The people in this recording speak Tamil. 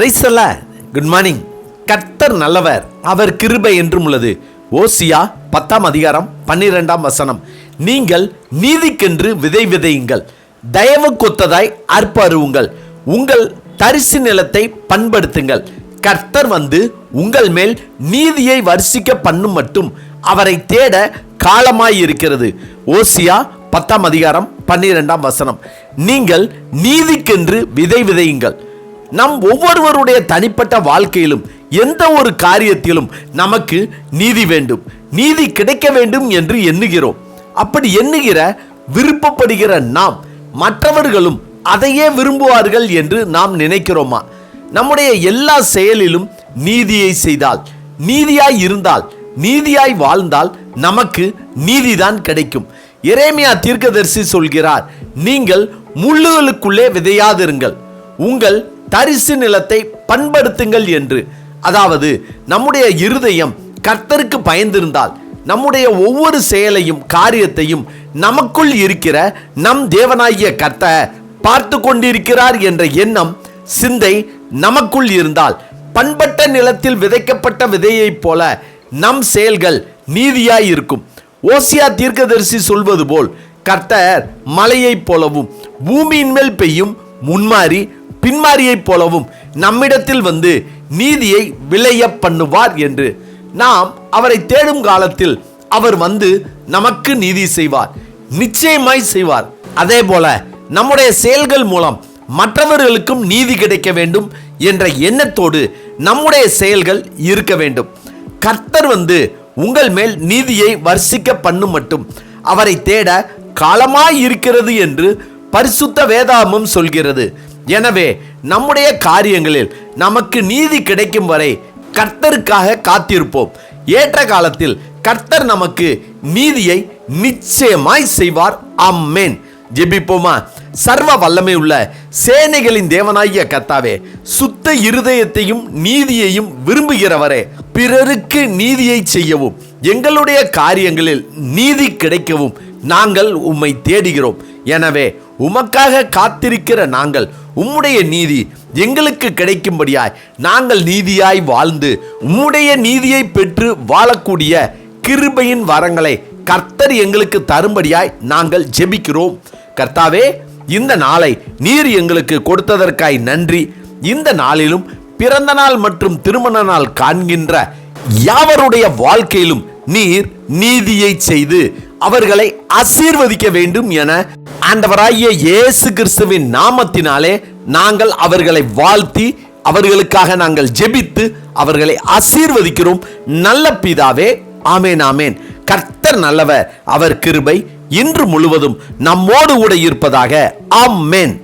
பிரைசல்ல குட் மார்னிங் கர்த்தர் நல்லவர் அவர் கிருபை என்றும் உள்ளது. ஓசியா பத்தாம் அதிகாரம் பன்னிரெண்டாம் வசனம். நீங்கள் நீதிக்கென்று விதை விதையுங்கள். தயவு கொத்ததாய் அற்ப அருவுங்கள். உங்கள் தரிசு நிலத்தை பண்படுத்துங்கள். கர்த்தர் வந்து உங்கள் மேல் நீதியை வரிசிக்க பண்ணும் மட்டும் அவரை தேட காலமாயிருக்கிறது ஓசியா பத்தாம் அதிகாரம் பன்னிரெண்டாம் வசனம். நீங்கள் நீதிக்கென்று விதை விதையுங்கள். நம் ஒவ்வொருவருடைய தனிப்பட்ட வாழ்க்கையிலும் எந்த ஒரு காரியத்திலும் நமக்கு நீதி வேண்டும். நீதி கிடைக்க வேண்டும் என்று எண்ணுகிறோம். அப்படி எண்ணுகிற விருப்பப்படுகிற நாம் மற்றவர்களும் அதையே விரும்புவார்கள் என்று நாம் நினைக்கிறோமா? நம்முடைய எல்லா செயலிலும் நீதியை செய்தால் நீதியாய் இருந்தால் நீதியாய் வாழ்ந்தால் நமக்கு நீதிதான் கிடைக்கும். இறைமையா தீர்க்கதரிசி சொல்கிறார் நீங்கள் முள்ளுகளுக்குள்ளே விதையாதிருங்கள். உங்கள் தரிசு நிலத்தை பண்படுத்துங்கள் என்று. அதாவது நம்முடைய இருதயம் கர்த்தருக்கு பயந்திருந்தால் நம்முடைய ஒவ்வொரு செயலையும் காரியத்தையும் நமக்குள் இருக்கிற நம் தேவனாகிய கர்த்தர் பார்த்து கொண்டிருக்கிறார் என்ற எண்ணம் சிந்தை நமக்குள் இருந்தால் பண்பட்ட நிலத்தில் விதைக்கப்பட்ட விதையைப் போல நம் செயல்கள் நீதியாய் இருக்கும். ஓசியா தீர்க்கதரிசி சொல்வது போல் கர்த்தர் மலையைப் போலவும் பூமியின் மேல் பெய்யும் முன்மாறி பின்மாரியைப் போலவும் நம்மிடத்தில் வந்து நீதியை விளைய பண்ணுவார் என்று. நாம் அவரை தேடும் காலத்தில் அவர் வந்து நமக்கு நீதி செய்வார் நிச்சயமாய் செய்வார். அதே போல நம்முடைய செயல்கள் மூலம் மற்றவர்களுக்கும் நீதி கிடைக்க வேண்டும் என்ற எண்ணத்தோடு நம்முடைய செயல்கள் இருக்க வேண்டும். கர்த்தர் வந்து உங்கள் மேல் நீதியை வர்ஷிக்க பண்ணும் மட்டும் அவரை தேட காலமாய் இருக்கிறது என்று பரிசுத்த வேதாமம் சொல்கிறது. எனவே நம்முடைய காரியங்களில் நமக்கு நீதி கிடைக்கும் வரை கர்த்தருக்காக காத்திருப்போம். ஏற்ற காலத்தில் கர்த்தர் நமக்கு நீதியை நிச்சயமாய் செய்வார். அம்மேன் ஜெபிப்போமா? சர்வ வல்லமை உள்ள சேனைகளின் தேவனாகிய கத்தாவே சுத்த இருதயத்தையும் நீதியையும் விரும்புகிறவரே பிறருக்கு நீதியை செய்யவும் எங்களுடைய காரியங்களில் நீதி கிடைக்கவும் நாங்கள் உம்மை தேடுகிறோம். எனவே உமக்காக காத்திருக்கிற நாங்கள் உம்முடைய நீதி எங்களுக்கு கிடைக்கும்படியாய் நாங்கள் நீதியாய் வாழ்ந்து உம்முடைய நீதியை பெற்று வாழக்கூடிய கிருபையின் வரங்களை கர்த்தர் எங்களுக்கு தரும்படியாய் நாங்கள் ஜெபிக்கிறோம். கர்த்தாவே இந்த நாளை நீர் எங்களுக்கு கொடுத்ததற்காய் நன்றி. இந்த நாளிலும் பிறந்த நாள் மற்றும் திருமண நாள் காண்கின்ற யாவருடைய வாழ்க்கையிலும் நீர் நீதியை செய்து அவர்களை ஆசீர்வதிக்க வேண்டும் என ஆண்டவராகிய இயேசு கிறிஸ்துவின் நாமத்தினாலே நாங்கள் அவர்களை வாழ்த்தி அவர்களுக்காக நாங்கள் ஜெபித்து அவர்களை ஆசீர்வதிக்கிறோம். நல்ல பிதாவே ஆமேன் ஆமேன். கர்த்தர் நல்லவர் அவர் கிருபை இன்று முழுவதும் நம்மோடு கூட இருப்பதாக ஆமென்.